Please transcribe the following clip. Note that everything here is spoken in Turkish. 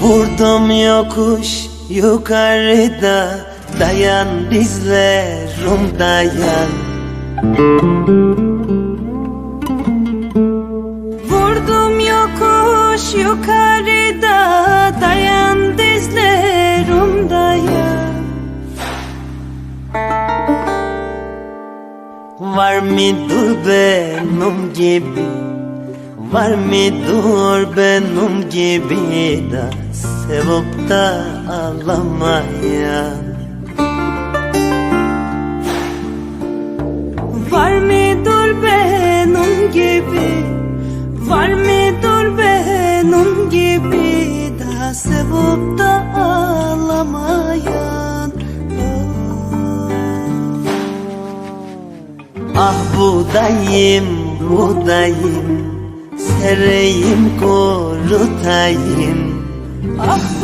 Vurdum yokuş yukarıda Dayan dizlerim dayan Vurdum yokuş yukarıda Var mıdır benim gibi? Var mıdır benim gibi da Sevip da ağlamayan Var mıdır benim gibi? Var mıdır benim gibi Daha sevip da ağlamayan Ah budayım budayım Sereyim kurutayım Ah